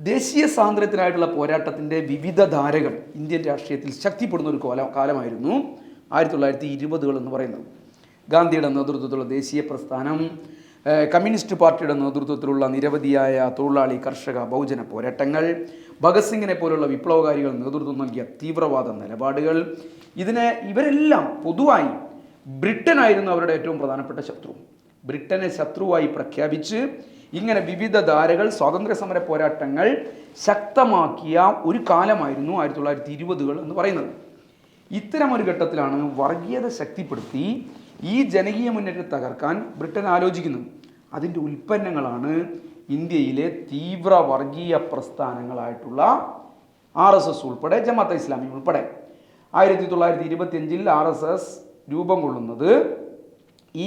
ദേശീയ സ്വാതന്ത്ര്യത്തിനായിട്ടുള്ള പോരാട്ടത്തിന്റെ വിവിധ ധാരകൾ ഇന്ത്യൻ രാഷ്ട്രീയത്തിൽ ശക്തിപ്പെടുന്ന ഒരു കോല കാലമായിരുന്നു ആയിരത്തി തൊള്ളായിരത്തി ഇരുപതുകൾ എന്ന് പറയുന്നത്. ഗാന്ധിയുടെ നേതൃത്വത്തിലുള്ള ദേശീയ പ്രസ്ഥാനം കമ്മ്യൂണിസ്റ്റ് പാർട്ടിയുടെ നേതൃത്വത്തിലുള്ള നിരവധിയായ തൊഴിലാളി കർഷക ബഹുജന പോരാട്ടങ്ങൾ ഭഗത് സിംഗിനെ പോലുള്ള വിപ്ലവകാരികൾ നേതൃത്വം നൽകിയ തീവ്രവാദ നിലപാടുകൾ. ഇതിനെ ഇവരെല്ലാം പൊതുവായി ബ്രിട്ടനായിരുന്നു അവരുടെ ഏറ്റവും പ്രധാനപ്പെട്ട ശത്രു. ബ്രിട്ടനെ ശത്രുവായി പ്രഖ്യാപിച്ച് ഇങ്ങനെ വിവിധ ധാരകൾ സ്വാതന്ത്ര്യ സമര പോരാട്ടങ്ങൾ ശക്തമാക്കിയ ഒരു കാലമായിരുന്നു ആയിരത്തി തൊള്ളായിരത്തി ഇരുപതുകൾ എന്ന് പറയുന്നത്. ഇത്തരം ഒരു ഘട്ടത്തിലാണ് വർഗീയത ശക്തിപ്പെടുത്തി ഈ ജനകീയ മുന്നേറ്റം തകർക്കാൻ ബ്രിട്ടൻ ആലോചിക്കുന്നത്. അതിന്റെ ഉൽപ്പന്നങ്ങളാണ് ഇന്ത്യയിലെ തീവ്ര വർഗീയ പ്രസ്ഥാനങ്ങളായിട്ടുള്ള ആർ എസ് എസ് ഉൾപ്പെടെ ജമാഅത്തെ ഇസ്ലാമി ഉൾപ്പെടെ. ആയിരത്തി തൊള്ളായിരത്തി ഇരുപത്തിയഞ്ചിൽ ആർ എസ് എസ് രൂപം കൊള്ളുന്നത്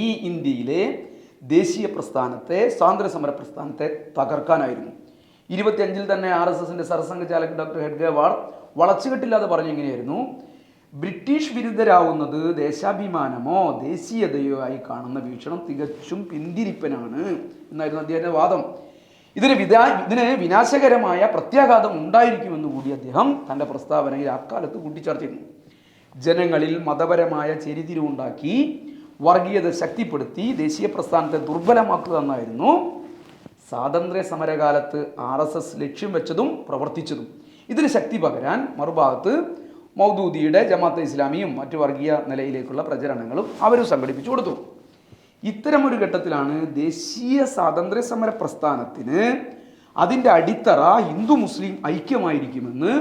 ഈ ഇന്ത്യയിലെ ദേശീയ പ്രസ്ഥാനത്തെ സ്വാതന്ത്ര്യ സമര പ്രസ്ഥാനത്തെ തകർക്കാനായിരുന്നു. ഇരുപത്തിയഞ്ചിൽ തന്നെ ആർ എസ് എസിന്റെ സർസംഘചാലക് ഡോക്ടർ ഹെഡ്ഗേവാൾ വളച്ചുകെട്ടില്ലാതെ പറഞ്ഞെങ്ങനെയായിരുന്നു ബ്രിട്ടീഷ് വിരുദ്ധരാവുന്നത് ദേശാഭിമാനമോ ദേശീയതയോ ആയി കാണുന്ന വീക്ഷണം തികച്ചും പിന്തിരിപ്പനാണ് എന്നായിരുന്നു അദ്ദേഹത്തിന്റെ വാദം. ഇതിന് വിദാ ഇതിന് വിനാശകരമായ പ്രത്യാഘാതം ഉണ്ടായിരിക്കുമെന്ന് കൂടി അദ്ദേഹം തന്റെ പ്രസ്താവനയിൽ അക്കാലത്ത് കൂട്ടിച്ചേർത്തിരുന്നു. ജനങ്ങളിൽ മതപരമായ ചെരിതിരിവുണ്ടാക്കി വർഗീയത ശക്തിപ്പെടുത്തി ദേശീയ പ്രസ്ഥാനത്തെ ദുർബലമാക്കുക എന്നായിരുന്നു സ്വാതന്ത്ര്യ സമരകാലത്ത് ആർ എസ് എസ് ലക്ഷ്യം വെച്ചതും പ്രവർത്തിച്ചതും. ഇതിന് ശക്തി പകരാൻ മറുഭാഗത്ത് മൗദൂദിയുടെ ജമാഅത്ത് ഇസ്ലാമിയും മറ്റു വർഗീയ നിലയിലേക്കുള്ള പ്രചരണങ്ങളും അവരും സംഘടിപ്പിച്ചു കൊടുത്തു. ഇത്തരമൊരു ഘട്ടത്തിലാണ് ദേശീയ സ്വാതന്ത്ര്യ സമര പ്രസ്ഥാനത്തിന് അതിന്റെ അടിത്തറ ഹിന്ദു മുസ്ലിം ഐക്യമായിരിക്കുമെന്ന്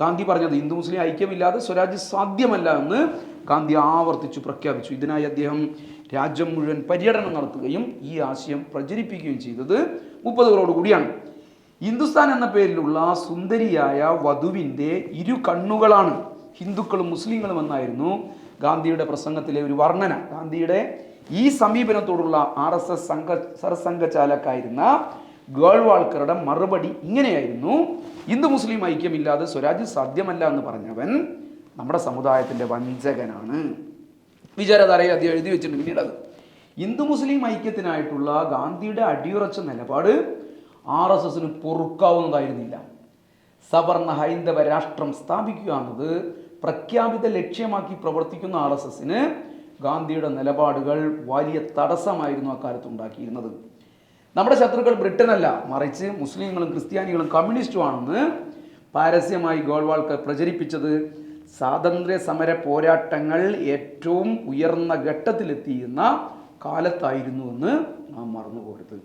ഗാന്ധി പറഞ്ഞത് ഹിന്ദു മുസ്ലിം ഐക്യമില്ലാതെ സ്വരാജ്യ സാധ്യമല്ല എന്ന് ഗാന്ധി ആവർത്തിച്ചു പ്രഖ്യാപിച്ചു. ഇതിനായി അദ്ദേഹം രാജ്യം മുഴുവൻ പര്യടനം നടത്തുകയും ഈ ആശയം പ്രചരിപ്പിക്കുകയും ചെയ്തത് മുപ്പതുകളോട് കൂടിയാണ്. ഹിന്ദുസ്ഥാൻ എന്ന പേരിലുള്ള സുന്ദരിയായ വധുവിന്റെ ഇരു കണ്ണുകളാണ് ഹിന്ദുക്കളും മുസ്ലിങ്ങളും എന്നായിരുന്നു ഗാന്ധിയുടെ പ്രസംഗത്തിലെ ഒരു വർണന. ഗാന്ധിയുടെ ഈ സമീപനത്തോടുള്ള ആർ എസ് എസ് സംഘ സർസംഘചാലക്കായിരുന്ന ഗോൾവാൾക്കറുടെ മറുപടി ഇങ്ങനെയായിരുന്നു ഹിന്ദു മുസ്ലിം ഐക്യമില്ലാതെ സ്വരാജ്യം സാധ്യമല്ല എന്ന് പറഞ്ഞവൻ നമ്മുടെ സമുദായത്തിന്റെ വഞ്ചകനാണ്. വിചാരധാരയിൽ അദ്ദേഹം എഴുതി വെച്ചിട്ടുണ്ട് പിന്നീട് അത്. ഹിന്ദു മുസ്ലിം ഐക്യത്തിനായിട്ടുള്ള ഗാന്ധിയുടെ അടിയുറച്ച നിലപാട് ആർ എസ് എസിന് പൊറുക്കാവുന്നതായിരുന്നില്ല. സവർണ ഹൈന്ദവ രാഷ്ട്രം സ്ഥാപിക്കുക എന്നത് പ്രഖ്യാപിത ലക്ഷ്യമാക്കി പ്രവർത്തിക്കുന്ന ആർ എസ് എസിന് ഗാന്ധിയുടെ നിലപാടുകൾ വലിയ തടസ്സമായിരുന്നു അക്കാലത്ത് ഉണ്ടാക്കിയിരുന്നത്. നമ്മുടെ ശത്രുക്കൾ ബ്രിട്ടനല്ല മറിച്ച് മുസ്ലിങ്ങളും ക്രിസ്ത്യാനികളും കമ്മ്യൂണിസ്റ്റുമാണെന്ന് പാരസ്യമായി ഗോൾവാൾക്കർ പ്രചരിപ്പിച്ചത്. സ്വാതന്ത്ര്യ സമര പോരാട്ടങ്ങൾ ഏറ്റവും ഉയർന്ന ഘട്ടത്തിലെത്തിയുന്ന കാലത്തായിരുന്നു എന്ന് നാം മറന്നുപോകരുത്.